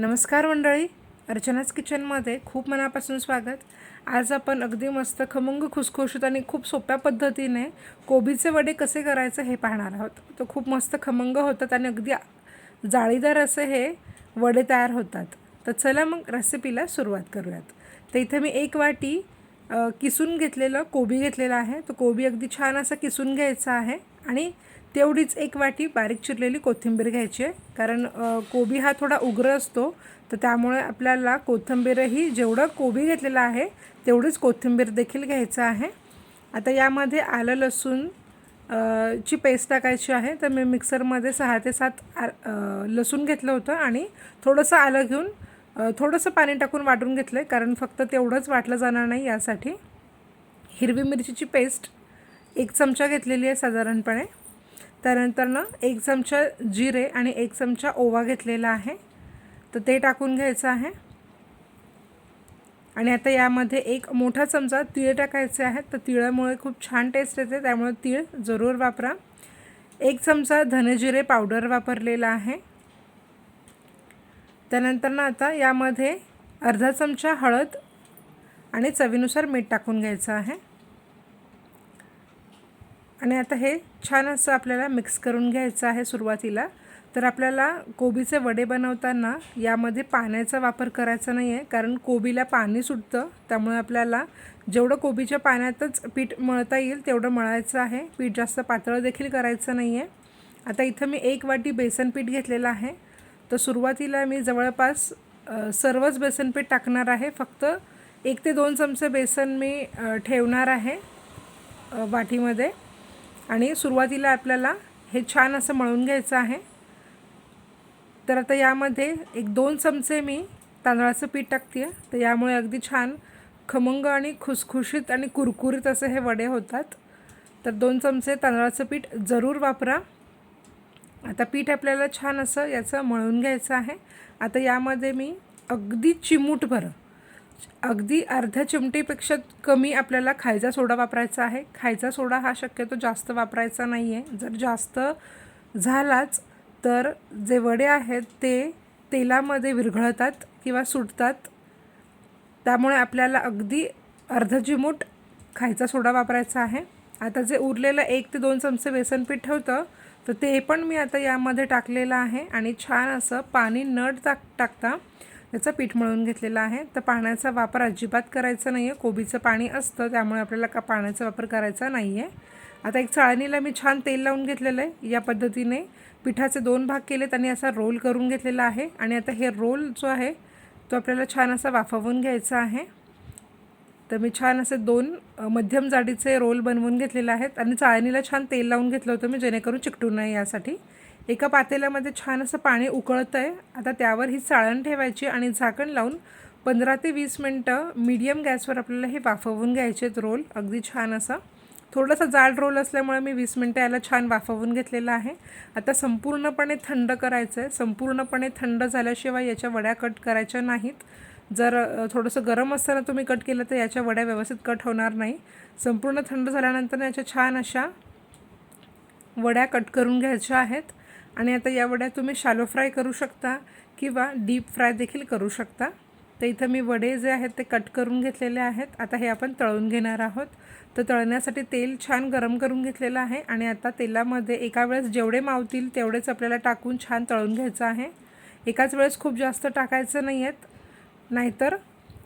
नमस्कार मंडळी अर्चनाच किचनमध्ये खूप मनापासून स्वागत. आज आपण अगदी मस्त खमंग खुसखुशीत आणि खूप सोप्या पद्धतीने कोबीचे वडे कसे करायचे हे पाहणार आहोत. तर खूप मस्त खमंग होतात आणि अगदी जाळीदार असे हे वडे तयार होतात. तर चला मग रेसिपीला सुरुवात करूयात. तर इथे मी एक वाटी किसून घेतलेलं कोबी घेतलेला आहे. तो कोबी अगदी छान असा किसून घ्यायचा आहे. आणि तेवढीच एक वाटी बारीक चिरलेली कोथिंबीर घ्यायची आहे. कारण कोबी हा थोडा उग्र असतो तर त्यामुळे आपल्याला कोथिंबीरही जेवढं कोबी घेतलेलं आहे तेवढीच कोथिंबीर देखील घ्यायचं आहे. आता यामध्ये आलं लसूण ची पेस्ट टाकायची आहे. तर मी मिक्सरमध्ये सहा ते सात आ लसूण घेतलं होतं आणि थोडंसं आलं घेऊन थोडंसं पाणी टाकून वाटून घेतलं आहे कारण फक्त तेवढंच वाटलं जाणार नाही यासाठी. हिरवी मिरचीची पेस्ट एक चमचा घेतलेली आहे साधारणपणे. त्यानंतर ना एक चमचा जिरे आणि एक चमचा ओवा घेतलेला आहे. तर ते टाकून घ्यायचं आहे. आणि आता यामध्ये एक मोठा चमचा तिळ टाकायचे आहेत तर तिळामुळे खूप छान टेस्ट येते. त्यामुळे तीळ जरूर वापरा. एक चमचा धनेजिरे पावडर वापरलेला आहे. त्यानंतर ना आता यामध्ये अर्धा चमचा हळद आणि चवीनुसार मीठ टाकून घ्यायचं आहे. आणि आता हे छान असं आपल्याला मिक्स करून घ्यायचं आहे सुरुवातीला. तर आपल्याला कोबीचे वडे बनवताना यामध्ये पाण्याचा वापर करायचा नाही आहे कारण कोबीला पाणी सुटतं. त्यामुळे आपल्याला जेवढं कोबीच्या पाण्यातच पीठ मळता येईल तेवढं मळायचं आहे. पीठ जास्त पातळ देखील करायचं नाही आहे आता इथं मी एक वाटी बेसन पीठ घेतलेलं आहे. तर सुरुवातीला मी जवळपास सर्वच बेसन पीठ टाकणार आहे. फक्त एक ते दोन चमचे बेसन मी ठेवणार आहे वाटीमध्ये. आणि सुरुवातीला आपल्याला हे छान असं मळून घ्यायचं आहे. तर आता यामध्ये एक दोन चमचे मी तांदळाचं पीठ टाकते. तर यामुळे अगदी छान खमंग आणि खुसखुशीत आणि कुरकुरीत असे हे वडे होतात. तर दोन चमचे तांदळाचं पीठ जरूर वापरा. आता पीठ आपल्याला छान असं याचं मळून घ्यायचं आहे. आता यामध्ये मी अगदी चिमूटभर अगदी अर्ध्या चिमटीपेक्षा कमी आपल्याला खायचा सोडा वापरायचा आहे. खायचा सोडा हा शक्यतो जास्त वापरायचा नाही आहे जर जास्त झालाच तर जे वडे आहेत ते तेलामध्ये विरघळतात किंवा सुटतात. त्यामुळे आपल्याला अगदी अर्ध चिमूट खायचा सोडा वापरायचा आहे. आता जे उरलेलं एक ते दोन चमचे बेसन पीठ ठेवतं तर ते पण मी आता यामध्ये टाकलेलं आहे आणि छान असं पाणी न टाक टाकता. याचं पीठ मळून घेतलेलं आहे. तर पाण्याचा वापर अजिबात करायचा नाही आहे कोबीचं पाणी असतं त्यामुळे आपल्याला का पाण्याचा वापर करायचा नाही आहे आता एक चाळणीला मी छान तेल लावून घेतलेलं आहे. या पद्धतीने पिठाचे दोन भाग केलेत आणि असा रोल करून घेतलेला आहे. आणि आता हे रोल जो आहे तो आपल्याला छान असा वाफवून घ्यायचा आहे. तर मी छान असे दोन मध्यम जाडीचे रोल बनवून घेतलेले आहेत. आणि चाळणीला छान तेल लावून घेतलं होतं मी जेणेकरून चिकटू नये यासाठी. एका पातेल्यामध्ये छान असं पाणी उकळतं आहे. आता त्यावर ही चाळण ठेवायची आणि झाकण लावून पंधरा ते वीस मिनटं मीडियम गॅसवर आपल्याला हे वाफवून घ्यायचे आहेत रोल अगदी छान असा. थोडासा जाड रोल असल्यामुळे मी वीस मिनटं याला छान वाफवून घेतलेलं आहे. आता संपूर्णपणे थंड करायचं आहे संपूर्णपणे थंड झाल्याशिवाय याच्या वड्या कट करायच्या नाहीत. जर थोडंसं गरम असताना तुम्ही कट केलं तर याच्या वड्या व्यवस्थित कट होणार नाही. संपूर्ण थंड झाल्यानंतर याच्या छान अशा वड्या कट करून घ्यायच्या आहेत. आणि आता या वड्या तुम्ही शालो फ्राय करू शकता किंवा डीप फ्राय देखील करू शकता. तर इथं मी वडे जे आहेत ते कट करून घेतलेले आहेत. आता हे आपण तळून घेणार आहोत. तर तळण्यासाठी तेल छान गरम करून घेतलेलं आहे आणि आता तेलामध्ये एका वेळेस जेवढे मावतील तेवढेच आपल्याला टाकून छान तळून घ्यायचं आहे. एकाच वेळेस खूप जास्त टाकायचं नाही आहेत नाहीतर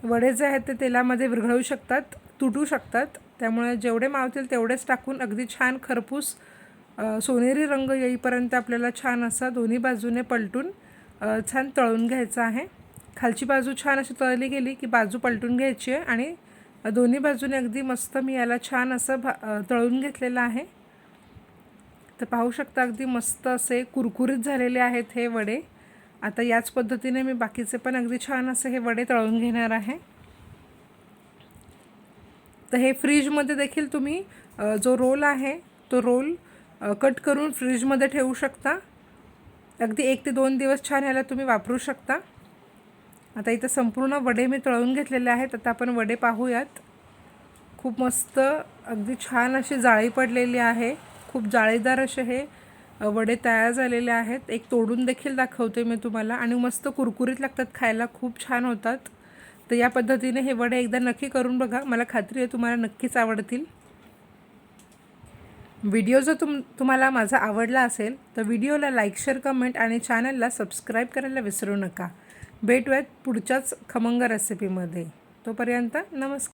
वडे जे आहेत ते तेलामध्ये विरघळू शकतात तुटू शकतात. त्यामुळे जेवढे मावतील तेवढेच टाकून अगदी छान खरपूस सोनेरी रंग येईपर्यंत आपल्याला छान असा दोन्ही बाजूने पलटून छान तळून घ्यायचं आहे. खालची बाजू छान अशी तळली गेली की बाजू पलटून घ्यायची आहे आणि दोन्ही बाजूने अगदी मस्त मी याला छान असं भा तळून घेतलेलं आहे. तर पाहू शकता अगदी मस्त असे कुरकुरीत झालेले आहेत हे वडे. आता याच पद्धतीने मी बाकीचे पण अगदी छान असे हे वडे तळून घेणार आहे. तर हे फ्रीजमध्ये देखील तुम्ही जो रोल आहे तो रोल कट करून फ्रीजमध्ये ठेवू शकता. अगदी एक ते दोन दिवस छान ह्याला तुम्ही वापरू शकता. आता इथं संपूर्ण वडे मी तळून घेतलेले आहेत. आता आपण वडे पाहूयात. खूप मस्त अगदी छान अशी जाळी पडलेली आहे. खूप जाळीदार असे हे वडे तयार झालेले आहेत. एक तोडून देखील दाखवते मी तुम्हाला. आणि मस्त कुरकुरीत लागतात खायला खूप छान होतात. तर या पद्धतीने हे वडे एकदा नक्की करून बघा. मला खात्री आहे तुम्हाला नक्कीच आवडतील. व्हिडिओ जर तुम तुम्हाला माझा आवडला असेल तर व्हिडिओला लाईक शेअर कमेंट आणि चॅनलला सबस्क्राईब करायला विसरू नका. भेटूयात पुढच्याच खमंग रेसिपीमध्ये तोपर्यंत नमस्कार.